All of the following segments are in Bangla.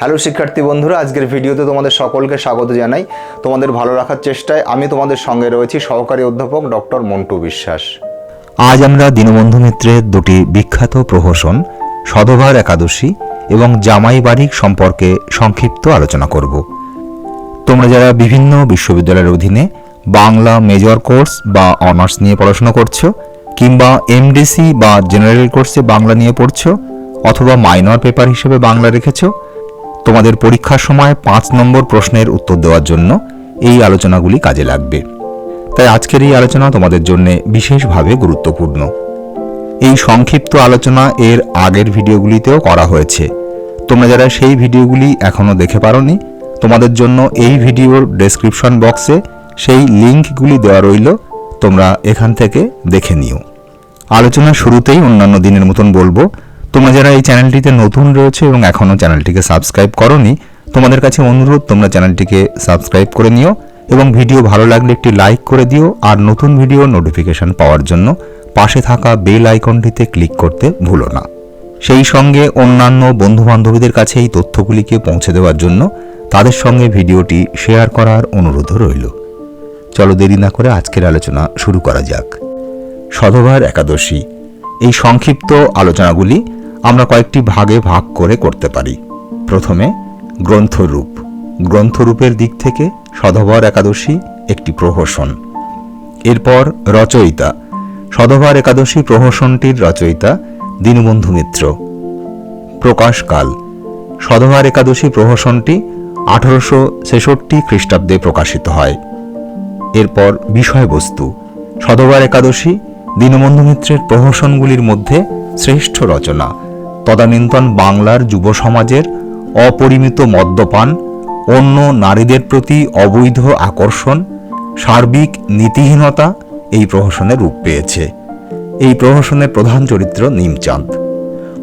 হ্যালো শিক্ষার্থী বন্ধুরা, আজকের ভিডিওতে তোমাদের সকলকে স্বাগত জানাই। তোমাদের ভালো রাখার চেষ্টায় আমি তোমাদের সঙ্গে রয়েছি সহকারী অধ্যাপক ডক্টর মন্টু বিশ্বাস। আজ আমরা দীনবন্ধু মিত্রের দুটি বিখ্যাত প্রহসন, সধবার একাদশী এবং জামাই বারিক সম্পর্কে সংক্ষিপ্ত আলোচনা করব। তোমরা যারা বিভিন্ন বিশ্ববিদ্যালয়ের অধীনে বাংলা মেজর কোর্স বা অনার্স নিয়ে পড়াশোনা করছ, কিংবা এমডিসি বা জেনারেল কোর্সে বাংলা নিয়ে পড়ছো, অথবা মাইনর পেপার হিসেবে বাংলা রেখেছো তোমাদের পরীক্ষার সময় পাঁচ নম্বর প্রশ্নের উত্তর দেওয়ার জন্য এই আলোচনাগুলি কাজে লাগবে। তাই আজকের এই আলোচনা তোমাদের জন্য বিশেষভাবে গুরুত্বপূর্ণ। এই সংক্ষিপ্ত আলোচনা এর আগের ভিডিওগুলিতেও করা হয়েছে। তোমরা যারা সেই ভিডিওগুলি এখনও দেখে পারোনি, তোমাদের জন্য এই ভিডিওর ডেসক্রিপশন বক্সে সেই লিঙ্কগুলি দেওয়া রইল, তোমরা এখান থেকে দেখে নিও। আলোচনার শুরুতেই অন্যান্য দিনের মতন বলব তোমরা যারা এই চ্যানেলটিতে নতুন রয়েছে এবং এখনও চ্যানেলটিকে সাবস্ক্রাইব করনি, তোমাদের কাছে অনুরোধ, তোমরা চ্যানেলটিকে সাবস্ক্রাইব করে নিও এবং ভিডিও ভালো লাগলে একটি লাইক করে দিও আর নতুন ভিডিও নোটিফিকেশন পাওয়ার জন্য পাশে থাকা বেল আইকনটিতে ক্লিক করতে ভুলো না। সেই সঙ্গে অন্যান্য বন্ধু বান্ধবীদের কাছে এই তথ্যগুলিকে পৌঁছে দেওয়ার জন্য তাদের সঙ্গে ভিডিওটি শেয়ার করার অনুরোধও রইল। চলো দেরি না করে আজকের আলোচনা শুরু করা যাক। সধবার একাদশী। এই সংক্ষিপ্ত আলোচনাগুলি আমরা কয়েকটি ভাগে ভাগ করে করতে পারি। প্রথমে গ্রন্থরূপ। গ্রন্থরূপের দিক থেকে সধবার একাদশী একটি প্রহসন। এরপর রচয়িতা। সধবার একাদশী প্রহসনটির রচয়িতা দীনবন্ধু মিত্র। প্রকাশকাল। সধবার একাদশী প্রহসনটি আঠারোশো ছেষট্টি খ্রিস্টাব্দে প্রকাশিত হয়। এরপর বিষয়বস্তু। সধবার একাদশী দীনবন্ধু মিত্রের প্রহসনগুলির মধ্যে শ্রেষ্ঠ রচনা। তদানীন্তন বাংলার যুব সমাজের অপরিমিত মদ্যপান, অন্য নারীদের প্রতি অবৈধ আকর্ষণ, সার্বিক নীতিহীনতা এই প্রহসনে রূপ পেয়েছে। এই প্রহসনের প্রধান চরিত্র নিমচাঁদ।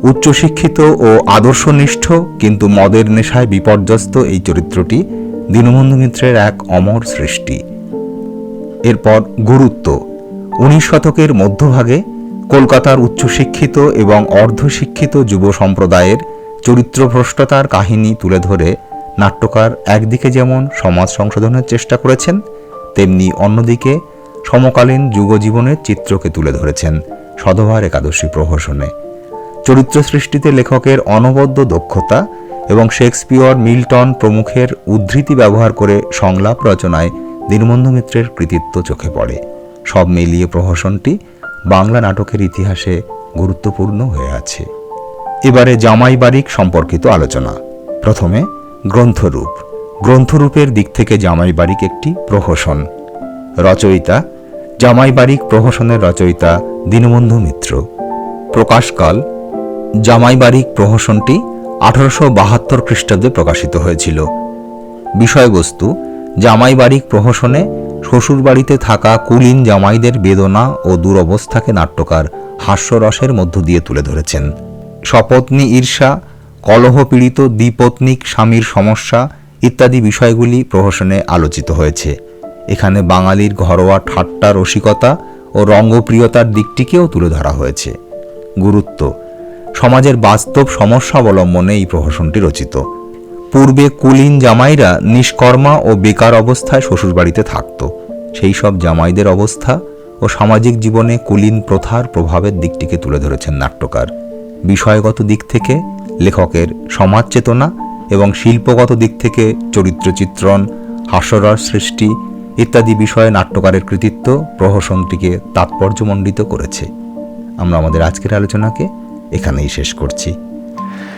উচ্চশিক্ষিত ও আদর্শনিষ্ঠ কিন্তু মদের নেশায় বিপর্যস্ত এই চরিত্রটি দীনবন্ধু মিত্রের এক অমর সৃষ্টি। এরপর গুরুত্ব। উনিশ শতকের মধ্যভাগে কলকাতার উচ্চশিক্ষিত এবং অর্ধশিক্ষিত যুব সম্প্রদায়ের চরিত্রভ্রষ্টতার কাহিনী তুলে ধরে নাট্যকার একদিকে যেমন সমাজ সংশোধনের চেষ্টা করেছেন, তেমনি অন্যদিকে সমকালীন যুগজীবনের চিত্রকে তুলে ধরেছেন সধবার একাদশী প্রহসনে। চরিত্র সৃষ্টিতে লেখকের অনবদ্য দক্ষতা এবং শেক্সপিয়র মিল্টন প্রমুখের উদ্ধৃতি ব্যবহার করে সংলাপ রচনায় দীনবন্ধু মিত্রের কৃতিত্ব চোখে পড়ে। সব মিলিয়ে প্রহসনটি বাংলা নাটকের ইতিহাসে গুরুত্বপূর্ণ হয়ে আছে। এবারে জামাই বারিক সম্পর্কিত আলোচনা। প্রথমে গ্রন্থরূপ। গ্রন্থরূপের দিক থেকে জামাই বারিক একটি প্রহসন। রচয়িতা জামাই বারিক প্রহসনের রচয়িতা দীনবন্ধু মিত্র। প্রকাশকাল জামাই বারিক প্রহসনটি আঠারোশো বাহাত্তর খ্রিস্টাব্দে প্রকাশিত হয়েছিল। বিষয়বস্তু জামাই বারিক প্রহসনে শ্বশুরবাড়িতে থাকা কুলীন জামাইদের বেদনা ও দুরবস্থাকে নাট্যকার হাস্যরসের মধ্য দিয়ে তুলে ধরেছেন। সপত্নী ঈর্ষা, কলহপীড়িত দ্বিপত্নিক স্বামীর সমস্যা ইত্যাদি বিষয়গুলি প্রহসনে আলোচিত হয়েছে। এখানে বাঙালির ঘরোয়া ঠাট্টা রসিকতা ও রঙ্গপ্রিয়তার দিকটিকেও তুলে ধরা হয়েছে। গুরুত্ব, সমাজের বাস্তব সমস্যা অবলম্বনে এই প্রহসনটি রচিত। পূর্বে কুলীন জামাইরা নিষ্কর্মা ও বেকার অবস্থায় শ্বশুরবাড়িতে থাকত। সেই সব জামাইদের অবস্থা ও সামাজিক জীবনে কুলীন প্রথার প্রভাবের দিকটিকে তুলে ধরেছেন নাট্যকার। বিষয়গত দিক থেকে লেখকের সমাজ চেতনা এবং শিল্পগত দিক থেকে চরিত্র চিত্রণ হাস্যরস সৃষ্টি ইত্যাদি বিষয়ে নাট্যকারের কৃতিত্ব, প্রহসনটিকে তাৎপর্যমণ্ডিত করেছে। আমরা আমাদের আজকের আলোচনাকে এখানেই শেষ করছি।